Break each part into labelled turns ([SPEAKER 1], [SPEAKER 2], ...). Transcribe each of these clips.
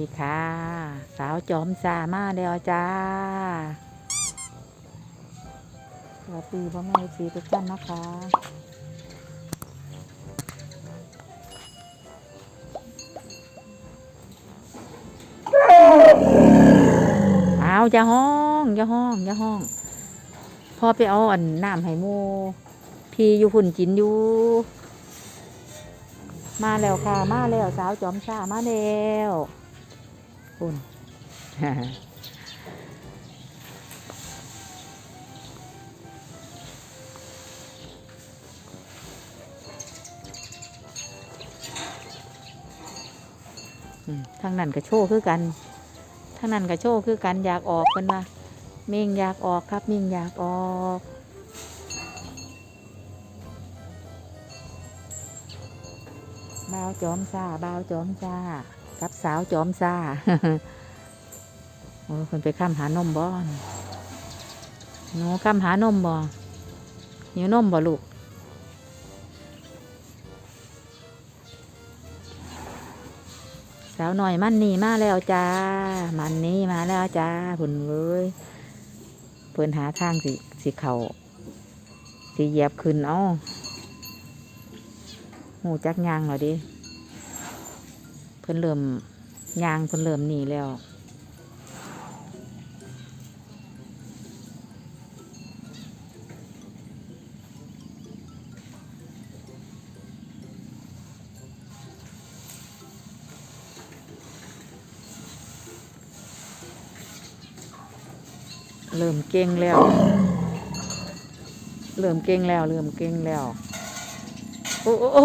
[SPEAKER 1] ดีค่ะ สาวจอมซามาแล้วจ้า สวัสดีพ่อแม่สีทุกท่านนะคะเอาอย่าห้องอย่าห้องอย่าห้องพ่อไปเอาอันน้ำให้หมูพี่อยู่หุ่นจินอยู่มาแล้วค่ะ มาแล้วสาวจอมชามาแล้ว คุณทางนั้นก็โชว์คือกันทางนั้นก็โชว์คือกันอยากออกกันว่าเม่งอยากออกครับเม่งอยากออกบ่าวจอมซาบ่าวจอมซา สาวจอมซาโอ้คนไปข้ามหานมบ่หนูข้ามหานมบ่หิวนมบ่ลูกสาวหน่อยมันนี่มาแล้วจ้า มันนี่มาแล้วจ้าผุนเอ้ยเพิ่นหาทางสิสิเขาสิเหยียบขึ้นเอาหูจักยางเหรอดิ พิ่นเริ่มยางเพิ่นเริ่มหนีแล้วเริ่มเก่งแล้ว เริ่มเก่งแล้ว เริ่มเก่งแล้ว โอ้โอ้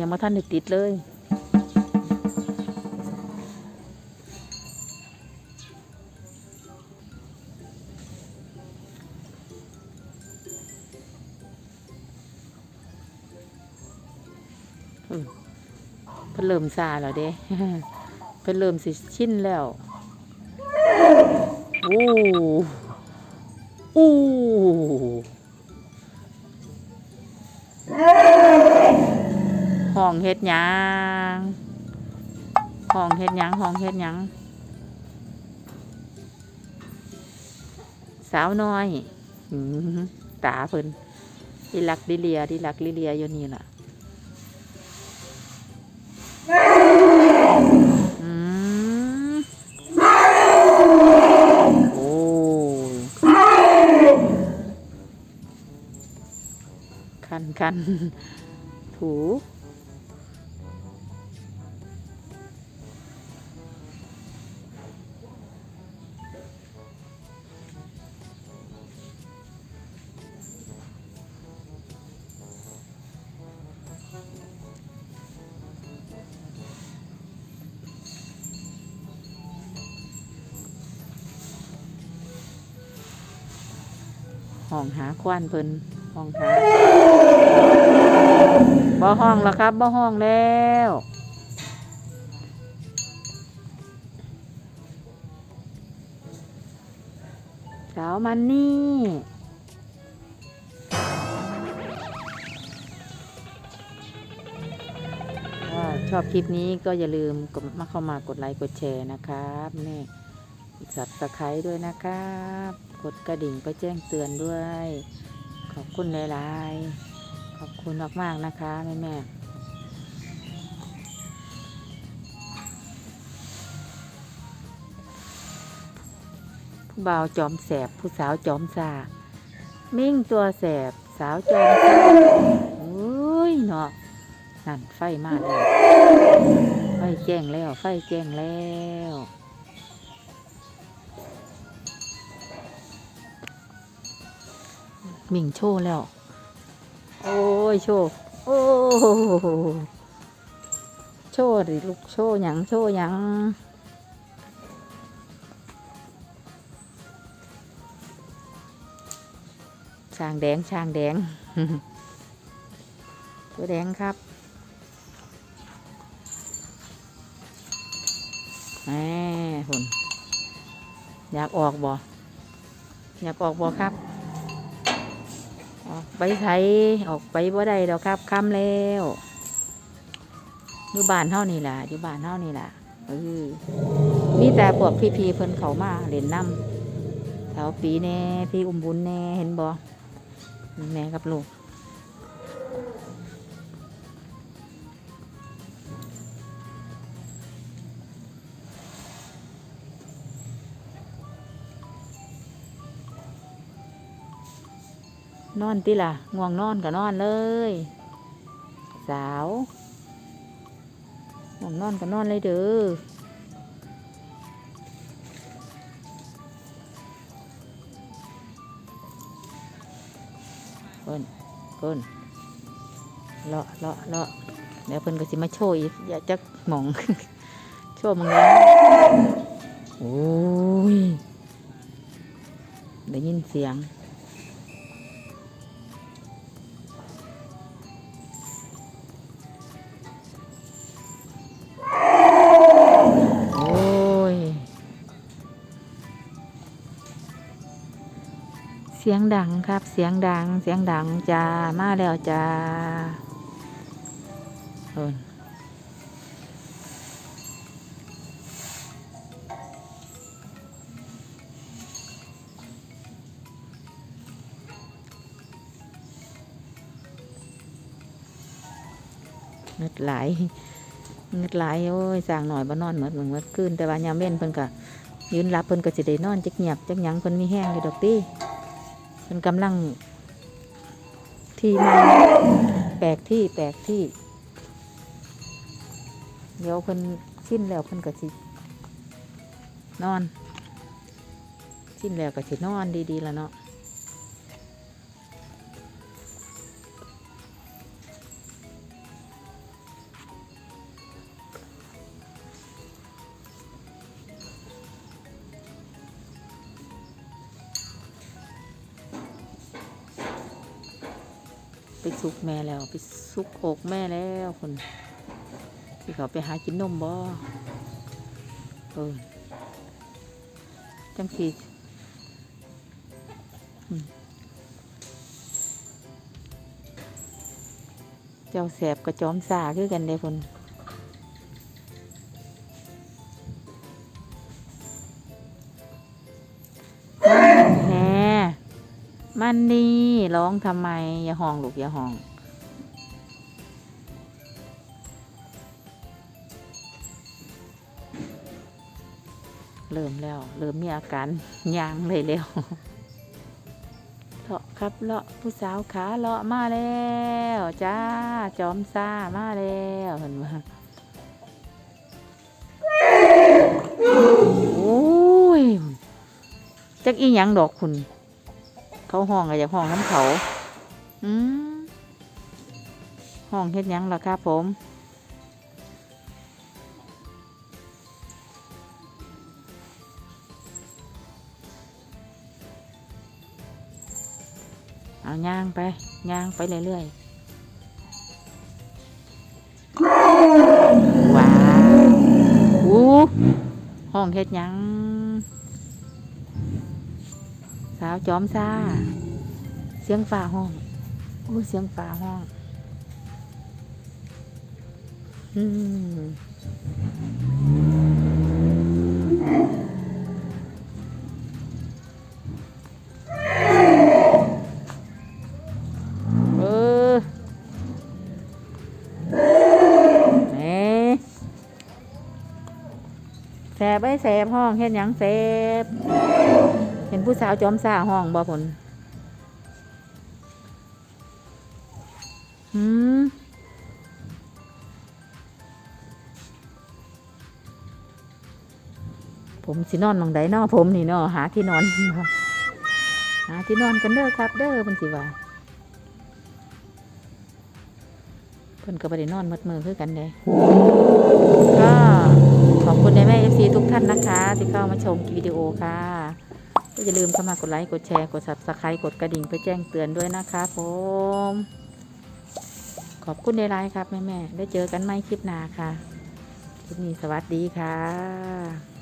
[SPEAKER 1] ยังมาท่านได้ติดเลย เพิ่นเริ่มซาแล้วเด้เพิ่นเริ่มสิชินแล้วโอ้โอ้ ห้องเฮ็ดหยังห้องเฮ็ดหยังห้องเฮ็ดหยังสาวน้อยตาเพิ่นดิลักดิเลียดิลักดิเลียอยู่นี่ล่ะอืมโอ้คันคันถู ห้องหาควันเพิ่นห้องหาบ่ห้องแล้วครับบ่ห้องแล้วสาวมันนี่ชอบคลิปนี้ก็อย่าลืมกดมาเข้ามากดไลค์กดแชร์นะครับนี่สับสไครด้วยนะครับ กดกระดิ่งไปแจ้งเตือนด้วย ขอบคุณหลายๆ ขอบคุณมากๆนะคะแม่แม่ๆผู้บ่าวจอมแสบผู้สาวจอมซามิ่งตัวแสบสาวจอมซาโอ้ยเนาะนั่นไฟมากเลยไฟแจ้งแล้ว ไฟแจ้งแล้ว มิงโชว์แล้ว โอ้ยโชว์โอ้โชว์ดิลูกโชว์ยังโชว์ยังช้างแดงช้างแดง ตัวแดงครับแหมหุ่นอยากออกบ่อยากออกบ่ครับ ไปไสออกไปบ่ได้ดอกครับค่ำแล้วอยู่บ้านเท่านี่ล่ะอยู่บ้านเท่านี่ล่ะเออมีแต่พวกพี่ๆเพิ่นเขามาเล่นน้ำแถวปีแน่พี่อุ้มบุญแน่เห็นบ่แม่กับลูก นอนติล่ะง่วงนอนก็นอนเลย สาวง่วงนอนก็นอนเลยเด้อเพิ่นเพิ่นเลาะเลาะเลาะเดี๋ยวเพิ่นก็สิมาโชว์อีกอย่าจักหมอง โชว์มึงแล้วโอ้ยได้ยินเสียง สียงดังครับ เสียงดัง เสียงดังจ้า มาแล้วจ้าเอิ้นเงึดไหลายเงึดไหลายโอ้ยสร้างหน่อยบ่นอนเหมือนเหมือนเมื่อคืนแต่ว่ายามเว้นเพิ่นก็ยืนรับเพิ่นก็สิได้นอนจักเงียบจักหยังเพิ่นมีแห้งอยู่ดอกติ มันกำลัง ที่มาแปลกที่แปลกที่ เดี๋ยวเพิ่นสิ้นแล้วเพิ่นก็สินอน สิ้นแล้วก็สินอนดีๆแล้วเนาะ ไปซุกแม่แล้ว ไปซุกอกแม่แล้วคนที่เขาไปหากินนมบ่เออจังสีเจ้าแสบกระจอมสาคือกันเด้คน มันนี่ร้องทำไม อย่าห้องลูกอย่าห้อง เริ่มแล้ว เริ่มมีอาการยางเลยแล้วเลาะครับเลาะผู้สาวขาเลาะมาแล้วจ้าจอมซ่ามาแล้วเห็นไหมโอ้ยจักอีหยังดอกคุณ เขาห้องอะอยากห้องน้ำเขา อืมห้องเฮ็ดยังล่ะครับผมเอาย่างไปย่างไปเรื่อยๆว้าวอู้ห้องเฮ็ดยังาวจอมซาเสียงฝ่าห้องอู้เสียงฝ่าห้อง อืมเออแสบไอ้แสบห้องเห็นยังแสบ ห็นผู้สาวจอมซ่าห้องบ่ผลหืมผมสินอนหมองใดนอผมนี่นอหาที่นอน หาที่นอนกันเด้อครับ เด้อมันสิว่าเพิ่นก็บ่ได้นอนหมดมือคือกันเด้ก็ขอบคุณในแม่เอฟซีทุกท่านนะคะ ที่เข้ามาชมวิดีโอค่ะ ก็อย่าลืมเข้ามากดไลค์ กดแชร์ กด subscribe กดกระดิ่งเพื่อแจ้งเตือนด้วยนะคะผม ขอบคุณในไลน์ครับแม่แม่ได้เจอกันไหมคลิปหน้าค่ะ คลิปนี้สวัสดีค่ะ